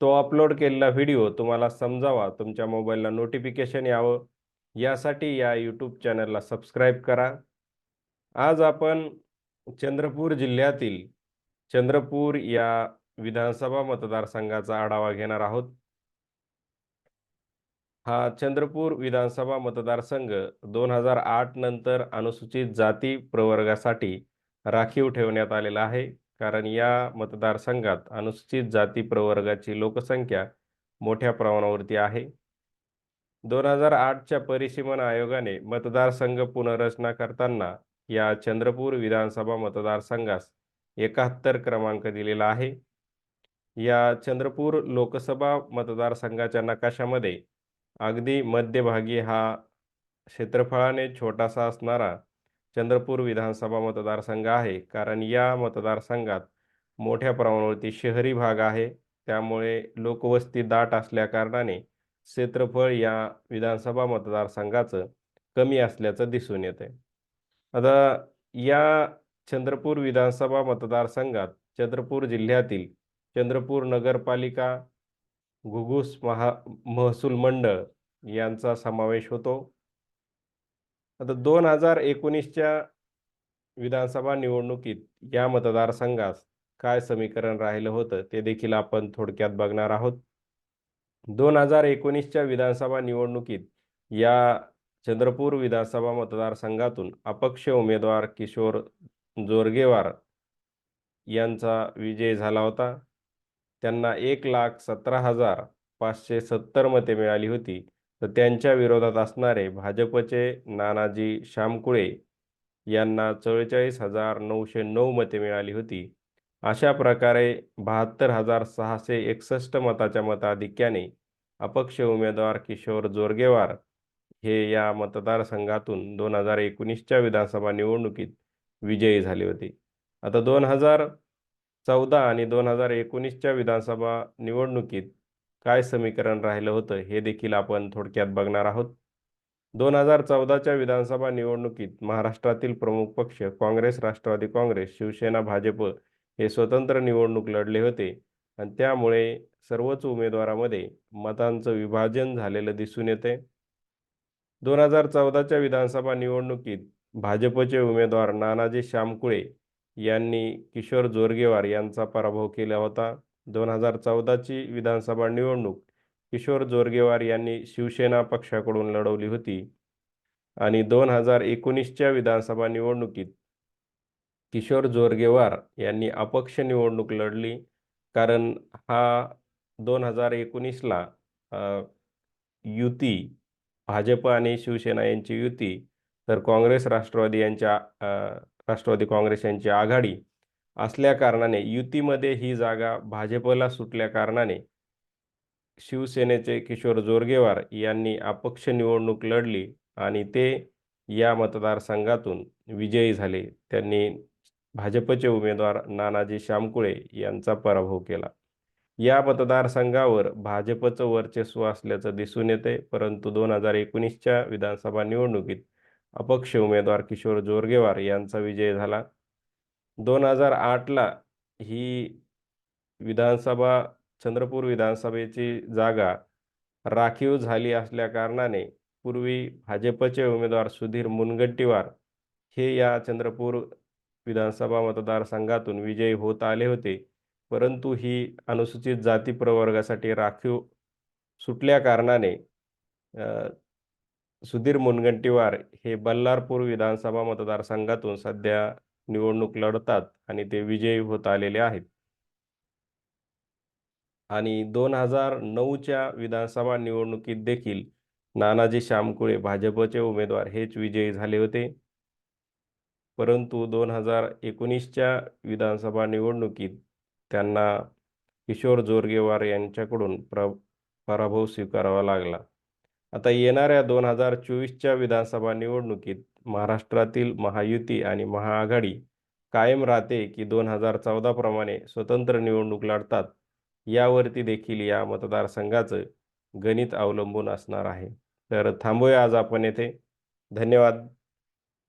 तो अपलोड केलेला व्हिडिओ तुम्हाला समजावा. तुमच्या मोबाईलला नोटिफिकेशन यावं. यासाठी या यूट्यूब चॅनलला सबस्क्राईब करा. आज आपण चंद्रपूर जिल्ह्यातील चंद्रपूर या विधानसभा मतदारसंघाचा आढावा घेणार आहोत. हा चंद्रपूर विधानसभा मतदारसंघ दोन हजार आठ नंतर अनुसूचित जाती प्रवर्गासाठी राखीव ठेवण्यात आलेला आहे. कारण या मतदारसंघात अनुसूचित जाती प्रवर्गाची लोकसंख्या मोठ्या प्रमाणावरती आहे. दोन हजार आठच्या परिसीमन आयोगाने मतदारसंघ पुनर्रचना करताना या चंद्रपूर विधानसभा मतदारसंघास एकाहत्तर क्रमांक दिलेला आहे. या चंद्रपूर लोकसभा मतदारसंघाच्या नकाशामध्ये अगदी मध्यभागी हा क्षेत्रफळाने छोटासा असणारा चंद्रपूर विधानसभा मतदारसंघ आहे. कारण या मतदारसंघात मोठ्या प्रमाणावरती शहरी भाग आहे. त्यामुळे लोकवस्ती दाट असल्याकारणाने क्षेत्रफळ या विधानसभा मतदारसंघाचं कमी असल्याचं दिसून येते आता या चंद्रपूर विधानसभा मतदारसंघात चंद्रपूर जिल्ह्यातील चंद्रपूर नगरपालिका घुगुस महा महसूल मंडळ यांचा समावेश होतो. आता दोन हजार एकोणीसच्या विधानसभा निवडणुकीत या मतदारसंघास काय समीकरण राहिलं होतं ते देखील आपण थोडक्यात बघणार आहोत. दोन हजार एकोणीसच्या विधानसभा निवडणुकीत या चंद्रपूर विधानसभा मतदारसंघातून अपक्ष उमेदवार किशोर जोरगेवार यांचा विजय झाला होता. त्यांना एक लाख सतरा हजार पाचशे सत्तर मते मिळाली होती. तर त्यांच्या विरोधात असणारे भाजपचे नानाजी श्यामकुळे यांना चव्वेचाळीस हजार नऊशे नऊ मते मिळाली होती. अशा प्रकारे बहात्तर हजार सहाशे एकसष्ट मताच्या मताधिक्याने अपक्ष उमेदवार किशोर जोरगेवार हे या मतदारसंघातून दोन हजार एकोणीसच्या विधानसभा निवडणुकीत विजयी झाले होते. आता दोन हजार चौदा आणि दोन हजार एकोणीसच्या विधानसभा निवडणुकीत काय समीकरण राहिलं होतं हे देखील आपण थोडक्यात बघणार आहोत. दोन हजार चौदाच्या विधानसभा निवडणुकीत महाराष्ट्रातील प्रमुख पक्ष काँग्रेस राष्ट्रवादी काँग्रेस शिवसेना भाजप हे स्वतंत्र निवडणूक लढले होते. आणि त्यामुळे सर्वच उमेदवारामध्ये मतांचं विभाजन झालेलं दिसून येते. दोन हजार चौदाच्या विधानसभा निवडणुकीत भाजपचे उमेदवार नानाजी श्यामकुळे यांनी किशोर जोरगेवार यांचा पराभव केला होता. दोन हजार चौदाची विधानसभा निवडणूक किशोर जोरगेवार यांनी शिवसेना पक्षाकडून लढवली होती. आणि दोन हजार एकोणीसच्या विधानसभा निवडणुकीत किशोर जोरगेवार यांनी अपक्ष निवडणूक लढली. कारण हा दोन हजार एकोणीसला युती भाजप आणि शिवसेना यांची युती तर काँग्रेस राष्ट्रवादी यांच्या राष्ट्रवादी काँग्रेस यांची आघाडी असल्या कारणाने युतीमध्ये ही जागा भाजपला सुटल्या कारणाने शिवसेनेचे किशोर जोरगेवार यांनी अपक्ष निवडणूक लढली आणि ते या मतदारसंघातून विजयी झाले. त्यांनी भाजपचे उमेदवार नानाजी श्यामकुळे यांचा पराभव केला. या मतदारसंघावर भाजपचं वर्चस्व असल्याचं दिसून येते परंतु दोन हजार एकोणीसच्या विधानसभा निवडणुकीत अपक्ष उमेदवार किशोर जोरगेवार यांचा विजय झाला. दोन हजार आठला ही विधानसभा चंद्रपूर विधानसभेची जागा राखीव झाली असल्या कारणाने पूर्वी भाजपचे उमेदवार सुधीर मुनगंटीवार हे या चंद्रपूर विधानसभा मतदारसंघातून विजयी होत आले होते. परंतु ही अनुसूचित जाती प्रवर्गासाठी राखीव सुटल्या कारणाने सुधीर मुनगंटीवार हे बल्लारपूर विधानसभा मतदारसंघातून सध्या निवडणूक लढतात आणि ते विजयी होत आलेले आहेत. आणि दोन हजार नऊच्या विधानसभा निवडणुकीत देखील नानाजी श्यामकुळे भाजपचे उमेदवार हेच विजयी झाले होते. परंतु दोन हजार एकोणीसच्या विधानसभा निवडणुकीत त्यांना किशोर जोरगेवार यांच्याकडून प्र पराभव स्वीकारावा लागला. आता येणाऱ्या दोन हजार चोवीसच्या विधानसभा निवडणुकीत महाराष्ट्रातील महायुती आणि महाआघाडी कायम राहते की दोन हजार चौदा प्रमाणे स्वतंत्र निवडणूक लढतात यावरती देखील या मतदारसंघाचं गणित अवलंबून असणार आहे. तर थांबूया आज आपण येथे. धन्यवाद.